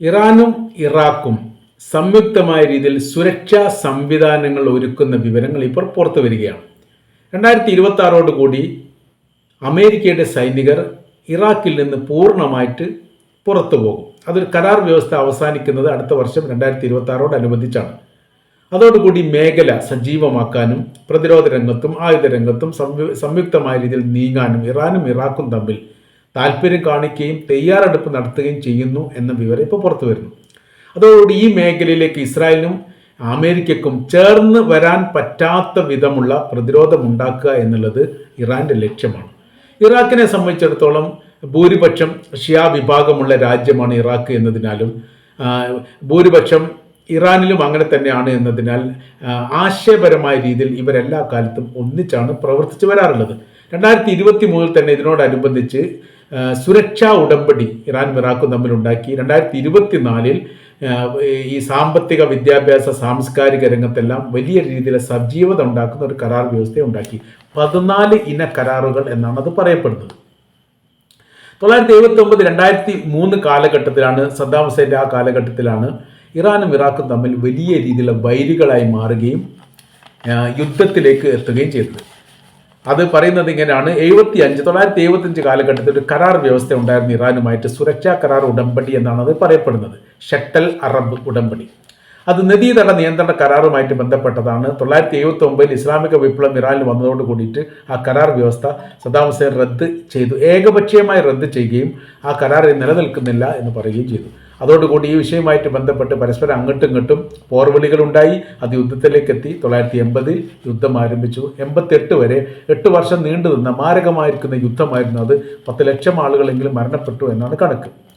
ഇറാനും ഇറാഖും സംയുക്തമായ രീതിയിൽ സുരക്ഷാ സംവിധാനങ്ങൾ ഒരുക്കുന്ന വിവരങ്ങൾ ഇപ്പോൾ പുറത്തു വരികയാണ്. രണ്ടായിരത്തി ഇരുപത്തി ആറോട് കൂടി അമേരിക്കയുടെ സൈനികർ ഇറാഖിൽ നിന്ന് പൂർണമായിട്ട് പുറത്തു പോകും. അതൊരു കരാർ വ്യവസ്ഥ അവസാനിക്കുന്നത് അടുത്ത വർഷം രണ്ടായിരത്തി ഇരുപത്തി ആറോടനുബന്ധിച്ചാണ് അതോടുകൂടി മേഖല സജീവമാക്കാനും പ്രതിരോധ രംഗത്തും ആയുധ രംഗത്തും സംയു- സംയുക്തമായ രീതിയിൽ നീങ്ങാനും ഇറാനും ഇറാഖും തമ്മിൽ താല്പര്യം കാണിക്കുകയും തയ്യാറെടുപ്പ് നടത്തുകയും ചെയ്യുന്നു എന്ന വിവരം ഇപ്പോൾ പുറത്തു വരുന്നു. അതോടുകൂടി ഈ മേഖലയിലേക്ക് ഇസ്രായേലിനും അമേരിക്കക്കും ചേർന്ന് വരാൻ പറ്റാത്ത വിധമുള്ള പ്രതിരോധം ഉണ്ടാക്കുക എന്നുള്ളത് ഇറാന്റെ ലക്ഷ്യമാണ്. ഇറാഖിനെ സംബന്ധിച്ചിടത്തോളം ഭൂരിപക്ഷം ഷിയാ വിഭാഗമുള്ള രാജ്യമാണ് ഇറാഖ് എന്നതിനാലും ഭൂരിപക്ഷം ഇറാനിലും അങ്ങനെ തന്നെയാണ് എന്നതിനാൽ ആശയപരമായ രീതിയിൽ ഇവരെല്ലാ കാലത്തും ഒന്നിച്ചാണ് പ്രവർത്തിച്ചു വരാറുള്ളത്. രണ്ടായിരത്തി ഇരുപത്തി മൂന്നിൽ തന്നെ ഇതിനോടനുബന്ധിച്ച് സുരക്ഷാ ഉടമ്പടി ഇറാൻ ഇറാഖും തമ്മിലുണ്ടാക്കി രണ്ടായിരത്തി ഇരുപത്തിനാലിൽ ഈ സാമ്പത്തിക വിദ്യാഭ്യാസ സാംസ്കാരിക രംഗത്തെല്ലാം വലിയ രീതിയിലെ സജീവത ഉണ്ടാക്കുന്ന ഒരു കരാർ വ്യവസ്ഥ ഉണ്ടാക്കി. പതിനാല് ഇന കരാറുകൾ എന്നാണ് അത് പറയപ്പെടുന്നത്. തൊള്ളായിരത്തി എഴുപത്തി ഒമ്പത് രണ്ടായിരത്തി മൂന്ന് കാലഘട്ടത്തിലാണ് സദ്ദാം ഹുസൈന്റെ ആ കാലഘട്ടത്തിലാണ് ഇറാനും ഇറാഖും തമ്മിൽ വലിയ രീതിയിലുള്ള വൈരികളായി മാറുകയും യുദ്ധത്തിലേക്ക് എത്തുകയും ചെയ്തത്. അത് പറയുന്നത് ഇങ്ങനെയാണ്. എഴുപത്തി അഞ്ച് തൊള്ളായിരത്തി എഴുപത്തി അഞ്ച് കാലഘട്ടത്തിൽ ഒരു കരാർ വ്യവസ്ഥ ഉണ്ടായിരുന്നു ഇറാനുമായിട്ട്. സുരക്ഷാ കരാർ ഉടമ്പടി എന്നാണ് അത് പറയപ്പെടുന്നത്. ഷട്ടൽ അറബ് ഉടമ്പടി. അത് നദീതട നിയന്ത്രണ കരാറുമായിട്ട് ബന്ധപ്പെട്ടതാണ്. തൊള്ളായിരത്തി എഴുപത്തി ഒമ്പതിൽ ഇസ്ലാമിക വിപ്ലവം ഇറാനിൽ വന്നതോട് കൂടിയിട്ട് ആ കരാർ വ്യവസ്ഥ സദ്ദാം ഹുസൈൻ റദ്ദ് ചെയ്തു. ഏകപക്ഷീയമായി റദ്ദ് ചെയ്യുകയും ആ കരാർ നിലനിൽക്കുന്നില്ല എന്ന് പറയുകയും ചെയ്തു. അതോടുകൂടി ഈ വിഷയവുമായിട്ട് ബന്ധപ്പെട്ട് പരസ്പരം അങ്ങോട്ടും ഇങ്ങോട്ടും പോർവിളികളുണ്ടായി. അത് യുദ്ധത്തിലേക്ക് എത്തി. തൊള്ളായിരത്തി എൺപതിൽ യുദ്ധം ആരംഭിച്ചു. എൺപത്തെട്ട് വരെ എട്ട് വർഷം നീണ്ടു നിന്ന മാരകമായിരിക്കുന്ന യുദ്ധമായിരുന്നു അത്. പത്ത് ലക്ഷം ആളുകളെങ്കിലും മരണപ്പെട്ടു എന്നാണ് കണക്ക്.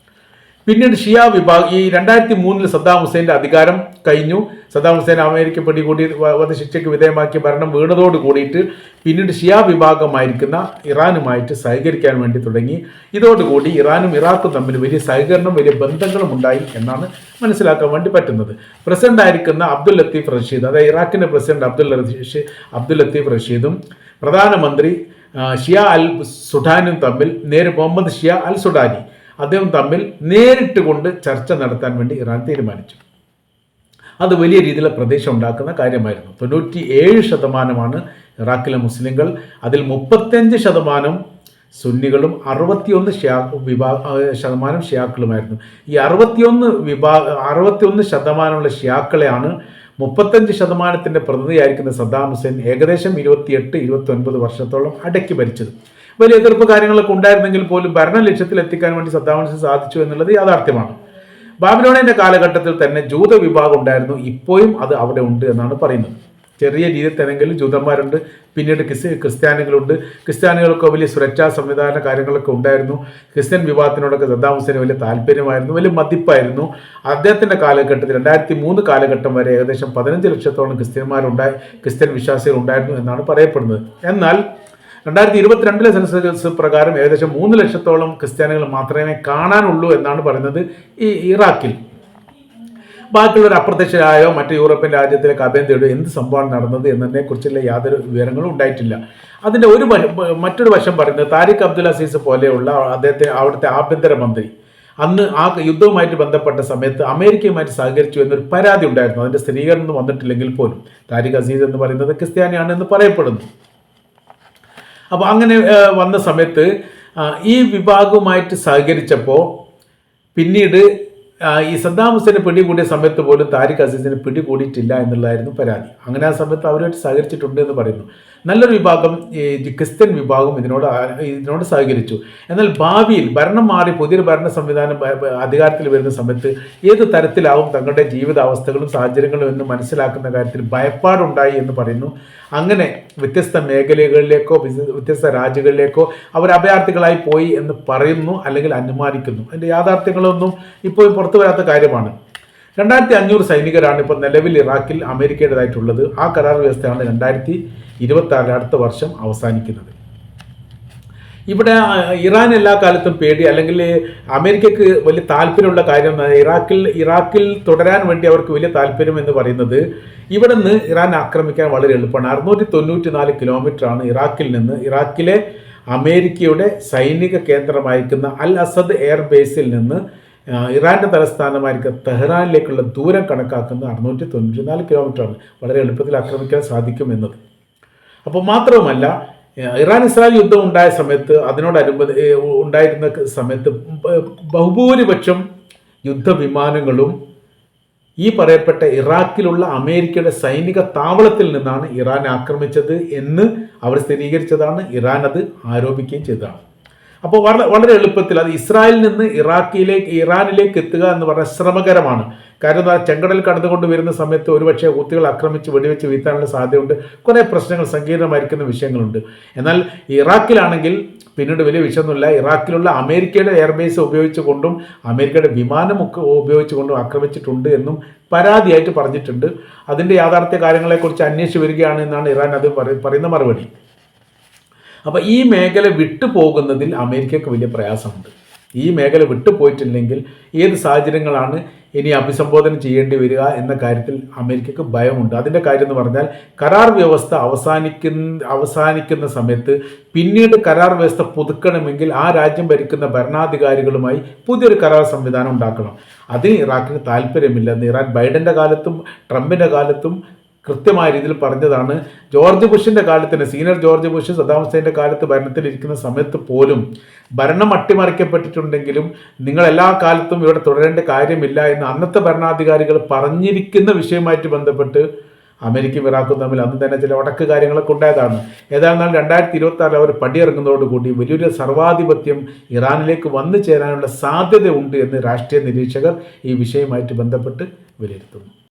പിന്നീട് ഷിയ വിഭാഗം ഈ രണ്ടായിരത്തി മൂന്നിൽ സദ്ദാം ഹുസൈന്റെ അധികാരം കഴിഞ്ഞു. സദ്ദാം ഹുസൈൻ അമേരിക്ക പിടികൂടി വധശിക്ഷയ്ക്ക് വിധേയമാക്കിയ ഭരണം വീണതോട് കൂടിയിട്ട് പിന്നീട് ഷിയ വിഭാഗമായിരിക്കുന്ന ഇറാനുമായിട്ട് സഹകരിക്കാൻ വേണ്ടി തുടങ്ങി. ഇതോടുകൂടി ഇറാനും ഇറാഖും തമ്മിൽ വലിയ സഹകരണം വലിയ ബന്ധങ്ങളും ഉണ്ടായി എന്നാണ് മനസ്സിലാക്കാൻ വേണ്ടി പറ്റുന്നത്. പ്രസിഡന്റ് ആയിരിക്കുന്ന അബ്ദുൽ ലത്തീഫ് റഷീദ് അതായത് ഇറാഖിന്റെ president Abdul Rashid Abdul Latif റഷീദും പ്രധാനമന്ത്രി ഷിയ അൽ സുഡാനും തമ്മിൽ നേരെ മുഹമ്മദ് ഷിയ അൽ സുഡാനി അദ്ദേഹം തമ്മിൽ നേരിട്ട് കൊണ്ട് ചർച്ച നടത്താൻ വേണ്ടി ഇറാൻ തീരുമാനിച്ചു. അത് വലിയ രീതിയിലുള്ള പ്രദേശം ഉണ്ടാക്കുന്ന കാര്യമായിരുന്നു. തൊണ്ണൂറ്റി ഏഴ് ശതമാനമാണ് ഇറാഖിലെ മുസ്ലിങ്ങൾ അതിൽ മുപ്പത്തഞ്ച് ശതമാനം സുന്നികളും അറുപത്തിയൊന്ന് ഷിയാ വിഭാ ഏഹ് ശതമാനം ഷിയാക്കളുമായിരുന്നു. ഈ അറുപത്തിയൊന്ന് വിഭാ അറുപത്തിയൊന്ന് ശതമാനമുള്ള ഷിയാക്കളെയാണ് മുപ്പത്തഞ്ച് ശതമാനത്തിന്റെ പ്രതിനിധിയായിരിക്കുന്ന സദ്ദാം ഹുസൈൻ ഏകദേശം ഇരുപത്തിയെട്ട് ഇരുപത്തി ഒൻപത് വർഷത്തോളം അടക്കി ഭരിച്ചത്. വലിയ എതിർപ്പ് കാര്യങ്ങളൊക്കെ ഉണ്ടായിരുന്നെങ്കിൽ പോലും ഭരണ ലക്ഷ്യത്തിൽ എത്തിക്കാൻ വേണ്ടി സദ്ദാം സാധിച്ചു എന്നുള്ളത് യാഥാർത്ഥ്യമാണ്. ബാബിലോണിന്റെ കാലഘട്ടത്തിൽ തന്നെ ജൂത വിഭാഗം ഉണ്ടായിരുന്നു. ഇപ്പോഴും അത് അവിടെ ഉണ്ട് എന്നാണ് പറയുന്നത്. ചെറിയ രീതിയിൽ തന്നെങ്കിലും ജൂതന്മാരുണ്ട്. പിന്നീട് ക്രിസ്ത്യ ക്രിസ്ത്യാനികളുണ്ട്. ക്രിസ്ത്യാനികൾക്ക് വലിയ സുരക്ഷാ സംവിധാന കാര്യങ്ങളൊക്കെ ഉണ്ടായിരുന്നു. ക്രിസ്ത്യൻ വിഭാഗത്തിനോടൊക്കെ സദ്ദാം ഹുസൈന് വലിയ താല്പര്യമായിരുന്നു വലിയ മതിപ്പായിരുന്നു. അദ്ദേഹത്തിന്റെ കാലഘട്ടത്തിൽ രണ്ടായിരത്തി മൂന്ന് കാലഘട്ടം വരെ ഏകദേശം പതിനഞ്ച് ലക്ഷത്തോളം ക്രിസ്ത്യന്മാരുണ്ടായി ക്രിസ്ത്യൻ വിശ്വാസികൾ ഉണ്ടായിരുന്നു എന്നാണ് പറയപ്പെടുന്നത്. എന്നാൽ രണ്ടായിരത്തി ഇരുപത്തിരണ്ടിലെ സെൻസസ് പ്രകാരം ഏകദേശം മൂന്ന് ലക്ഷത്തോളം ക്രിസ്ത്യാനികൾ മാത്രമേ കാണാനുള്ളൂ എന്നാണ് പറയുന്നത് ഈ ഇറാഖിൽ. ബാക്കിയുള്ളവർ അപ്രത്യക്ഷരായോ മറ്റ് യൂറോപ്യൻ രാജ്യത്തിലെ അഭയം തേടുകയോ എന്ത് സംഭവമാണ് നടന്നത് എന്നതിനെക്കുറിച്ചുള്ള യാതൊരു വിവരങ്ങളും ഉണ്ടായിട്ടില്ല. അതിന്റെ ഒരു മറ്റൊരു വശം പറയുന്നത് താരിഖ് അബ്ദുൽ അസീസ് പോലെയുള്ള അദ്ദേഹത്തെ അവിടുത്തെ ആഭ്യന്തരമന്ത്രി അന്ന് ആ യുദ്ധവുമായിട്ട് ബന്ധപ്പെട്ട സമയത്ത് അമേരിക്കയുമായിട്ട് സഹകരിച്ചു എന്നൊരു പരാതി ഉണ്ടായിരുന്നു. അതിന്റെ സ്ഥിരീകരണം വന്നിട്ടില്ലെങ്കിൽ പോലും. താരിഖ് അസീസ് എന്ന് പറയുന്നത് ക്രിസ്ത്യാനിയാണ് എന്ന് പറയപ്പെടുന്നു. അപ്പോൾ അങ്ങനെ വന്ന സമയത്ത് ഈ വിഭാഗവുമായിട്ട് സഹകരിച്ചപ്പോൾ പിന്നീട് ഈ സദ്ദാം ഹുസൈനെ പിടികൂടിയ സമയത്ത് പോലും താരിഖ് അസീസിനെ പിടികൂടിയിട്ടില്ല എന്നുള്ളതായിരുന്നു പരാതി. അങ്ങനെ ആ സമയത്ത് അവരുമായിട്ട് സഹകരിച്ചിട്ടുണ്ട് എന്ന് പറയുന്നു. നല്ലൊരു വിഭാഗം ഈ ക്രിസ്ത്യൻ വിഭാഗം ഇതിനോട് ഇതിനോട് സഹകരിച്ചു. എന്നാൽ ഭാവിയിൽ ഭരണം മാറി പുതിയൊരു ഭരണ സംവിധാനം അധികാരത്തിൽ വരുന്ന സമയത്ത് ഏത് തരത്തിലാവും തങ്ങളുടെ ജീവിതാവസ്ഥകളും സാഹചര്യങ്ങളും എന്ന് മനസ്സിലാക്കുന്ന കാര്യത്തിൽ ഭയപ്പാടുണ്ടായി എന്ന് പറയുന്നു. അങ്ങനെ വ്യത്യസ്ത മേഖലകളിലേക്കോ വ്യത്യസ്ത രാജ്യങ്ങളിലേക്കോ അവർ അഭയാർത്ഥികളായി പോയി എന്ന് പറയുന്നു അല്ലെങ്കിൽ അനുമാനിക്കുന്നു. അതിന്റെ യാഥാർത്ഥ്യങ്ങളൊന്നും ഇപ്പോഴും വരാത്ത കാര്യമാണ്. രണ്ടായിരത്തി അഞ്ഞൂറ് സൈനികരാണ് ഇപ്പോൾ നിലവിൽ ഇറാഖിൽ അമേരിക്കയുടേതായിട്ടുള്ളത്. ആ കരാർ വ്യവസ്ഥയാണ് രണ്ടായിരത്തി ഇരുപത്തി ആറിൽ അടുത്ത വർഷം അവസാനിക്കുന്നത്. ഇവിടെ ഇറാൻ എല്ലാ കാലത്തും പേടി അല്ലെങ്കിൽ അമേരിക്കക്ക് വലിയ താല്പര്യമുള്ള കാര്യം ഇറാഖിൽ ഇറാഖിൽ തുടരാൻ വേണ്ടി അവർക്ക് വലിയ താല്പര്യം എന്ന് പറയുന്നത് ഇവിടെ നിന്ന് ഇറാൻ ആക്രമിക്കാൻ വളരെ എളുപ്പമാണ്. അറുന്നൂറ്റി തൊണ്ണൂറ്റി നാല് കിലോമീറ്റർ ആണ് ഇറാഖിൽ നിന്ന് ഇറാഖിലെ അമേരിക്കയുടെ സൈനിക കേന്ദ്രമായിരിക്കുന്ന അൽ അസദ് എയർ ബേസിൽ നിന്ന് ഇറാന്റെ തലസ്ഥാനമായിരിക്കും തെഹ്റാനിലേക്കുള്ള ദൂരം കണക്കാക്കുന്നത് അറുന്നൂറ്റി തൊണ്ണൂറ്റി നാല് കിലോമീറ്ററാണ് വളരെ എളുപ്പത്തിൽ ആക്രമിക്കാൻ സാധിക്കും എന്നത്. അപ്പോൾ മാത്രവുമല്ല ഇറാൻ ഇസ്രായേൽ യുദ്ധം ഉണ്ടായ സമയത്ത് അതിനോടനുബന്ധി ഉണ്ടായിരുന്ന സമയത്ത് ബഹുഭൂരിപക്ഷം യുദ്ധവിമാനങ്ങളും ഈ പറയപ്പെട്ട ഇറാഖിലുള്ള അമേരിക്കയുടെ സൈനിക താവളത്തിൽ നിന്നാണ് ഇറാൻ ആക്രമിച്ചത് എന്ന് അവർ സ്ഥിരീകരിച്ചതാണ്. ഇറാൻ അത് ആരോപിക്കുകയും ചെയ്തതാണ്. അപ്പോൾ വളരെ വളരെ എളുപ്പത്തിൽ അത് ഇസ്രായേലിൽ നിന്ന് ഇറാഖിയിലേക്ക് ഇറാനിലേക്ക് എത്തുക എന്ന് പറഞ്ഞാൽ ശ്രമകരമാണ്. കാരണം ആ ചെങ്കടൽ കടന്നുകൊണ്ട് വരുന്ന സമയത്ത് ഒരുപക്ഷെ ഊത്തികൾ ആക്രമിച്ച് വെടിവെച്ച് വീഴ്ത്താനുള്ള സാധ്യതയുണ്ട്. കുറേ പ്രശ്നങ്ങൾ സങ്കീർണമായിരിക്കുന്ന വിഷയങ്ങളുണ്ട്. എന്നാൽ ഇറാഖിലാണെങ്കിൽ പിന്നീട് വലിയ വിഷയമൊന്നുമില്ല. ഇറാഖിലുള്ള അമേരിക്കയുടെ എയർബേസ് ഉപയോഗിച്ചുകൊണ്ടും അമേരിക്കയുടെ വിമാനമൊക്കെ ഉപയോഗിച്ചുകൊണ്ടും ആക്രമിച്ചിട്ടുണ്ട് എന്നും പരാതിയായിട്ട് പറഞ്ഞിട്ടുണ്ട്. അതിന്റെ യാഥാർത്ഥ്യ കാര്യങ്ങളെക്കുറിച്ച് അന്വേഷിച്ച് വരികയാണ് എന്നാണ് ഇറാൻ അത് പറയുന്ന മറുപടി. അപ്പോൾ ഈ മേഖല വിട്ടു പോകുന്നതിൽ അമേരിക്കക്ക് വലിയ പ്രയാസമുണ്ട്. ഈ മേഖല വിട്ടുപോയിട്ടില്ലെങ്കിൽ ഏത് സാഹചര്യങ്ങളാണ് ഇനി അഭിസംബോധന ചെയ്യേണ്ടി വരിക എന്ന കാര്യത്തിൽ അമേരിക്കക്ക് ഭയമുണ്ട്. അതിന്റെ കാര്യം എന്ന് പറഞ്ഞാൽ കരാർ വ്യവസ്ഥ അവസാനിക്കുന്ന അവസാനിക്കുന്ന സമയത്ത് പിന്നീട് കരാർ വ്യവസ്ഥ പുതുക്കണമെങ്കിൽ ആ രാജ്യം ഭരിക്കുന്ന ഭരണാധികാരികളുമായി പുതിയൊരു കരാർ സംവിധാനം ഉണ്ടാക്കണം. അതിന് ഇറാഖിന് താല്പര്യമില്ലെന്ന് ഇറാൻ ബൈഡന്റെ കാലത്തും ട്രംപിന്റെ കാലത്തും കൃത്യമായ രീതിയിൽ പറഞ്ഞതാണ്. ജോർജ് ബുഷിന്റെ കാലത്ത് തന്നെ സീനിയർ ജോർജ് ബുഷ് സദാം ഹുസൈന്റെ കാലത്ത് ഭരണത്തിലിരിക്കുന്ന സമയത്ത് പോലും ഭരണം അട്ടിമറിക്കപ്പെട്ടിട്ടുണ്ടെങ്കിലും നിങ്ങൾ എല്ലാ കാലത്തും ഇവിടെ തുടരേണ്ട കാര്യമില്ല എന്ന് അന്നത്തെ ഭരണാധികാരികൾ പറഞ്ഞിരിക്കുന്ന വിഷയവുമായിട്ട് ബന്ധപ്പെട്ട് അമേരിക്കയും ഇറാഖും തമ്മിൽ അന്ന് തന്നെ ചില ഉടക്ക് കാര്യങ്ങളൊക്കെ ഉണ്ടായതാണ്. ഏതായിരുന്നാലും രണ്ടായിരത്തി ഇരുപത്തി ആറിൽ അവർ പടിയിറങ്ങുന്നതോടുകൂടി വലിയൊരു സർവാധിപത്യം ഇറാനിലേക്ക് വന്നു ചേരാനുള്ള സാധ്യതയുണ്ട് എന്ന് രാഷ്ട്രീയ നിരീക്ഷകർ ഈ വിഷയവുമായിട്ട് ബന്ധപ്പെട്ട് വിലയിരുത്തുന്നു.